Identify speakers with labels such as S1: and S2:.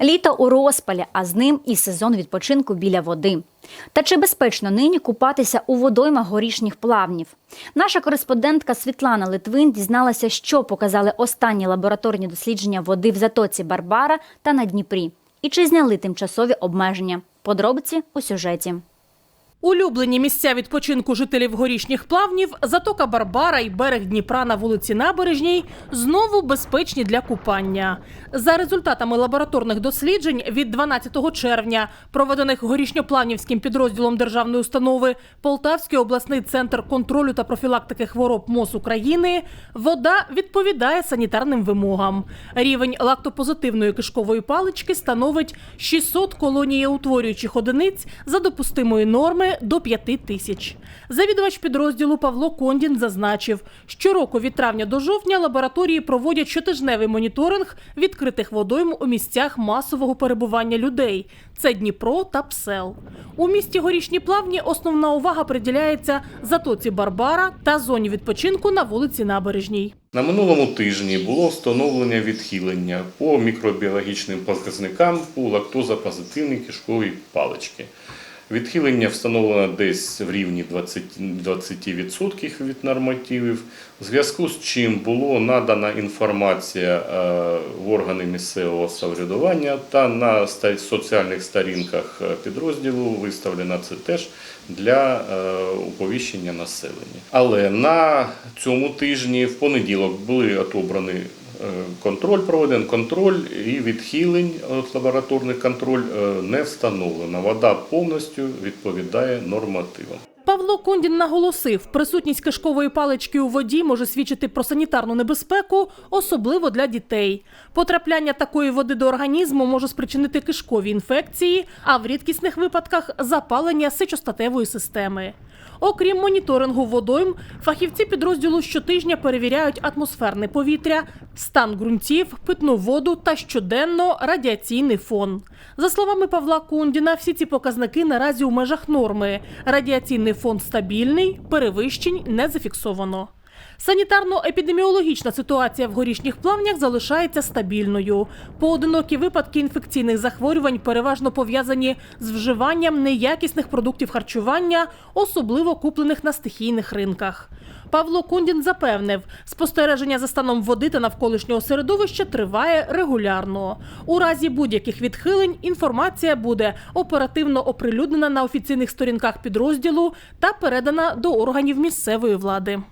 S1: Літо у розпалі, а з ним і сезон відпочинку біля води. Та чи безпечно нині купатися у водоймах горішніх плавнів? Наша кореспондентка Світлана Литвин дізналася, що показали останні лабораторні дослідження води в затоці Барбара та на Дніпрі, і чи зняли тимчасові обмеження. Подробиці у сюжеті.
S2: Улюблені місця відпочинку жителів горішніх плавнів, затока Барбара і берег Дніпра на вулиці Набережній знову безпечні для купання. За результатами лабораторних досліджень від 12 червня, проведених горішньоплавнівським підрозділом державної установи Полтавський обласний центр контролю та профілактики хвороб МОЗ України, вода відповідає санітарним вимогам. Рівень лактопозитивної кишкової палички становить 600 колонієутворюючих одиниць за допустимої норми до 5 тисяч. Завідувач підрозділу Павло Кондін зазначив, щороку від травня до жовтня лабораторії проводять щотижневий моніторинг відкритих водойм у місцях масового перебування людей. Це Дніпро та Псел. У місті Горішні Плавні основна увага приділяється затоці Барбара та зоні відпочинку на вулиці Набережній.
S3: На минулому тижні було встановлення відхилення по мікробіологічним показникам у лактозапозитивній кишковій паличці. Відхилення встановлено десь в рівні 20%, 20% від нормативів, в зв'язку з чим було надана інформація е, в органи місцевого самоврядування та на соціальних сторінках е, підрозділу виставлено це теж для е, оповіщення населення. Але на цьому тижні в понеділок були отобрані е, контроль проведений контроль і відхилень от лабораторний контроль е, не встановлено. Вода повністю відповідає нормативам.
S2: Павло Кондін наголосив, присутність кишкової палички у воді може свідчити про санітарну небезпеку, особливо для дітей. Потрапляння такої води до організму може спричинити кишкові інфекції, а в рідкісних випадках запалення сечостатевої системи. Окрім моніторингу водойм, фахівці підрозділу щотижня перевіряють атмосферне повітря, стан ґрунтів, питну воду та щоденно радіаційний фон. За словами Павла Кундіна, всі ці показники наразі у межах норми. Радіаційний фон стабільний, перевищень не зафіксовано. Санітарно-епідеміологічна ситуація в горішніх плавнях залишається стабільною. Поодинокі випадки інфекційних захворювань переважно пов'язані з вживанням неякісних продуктів харчування, особливо куплених на стихійних ринках. Павло Кундін запевнив, спостереження за станом води та навколишнього середовища триває регулярно. У разі будь-яких відхилень інформація буде оперативно оприлюднена на офіційних сторінках підрозділу та передана до органів місцевої влади.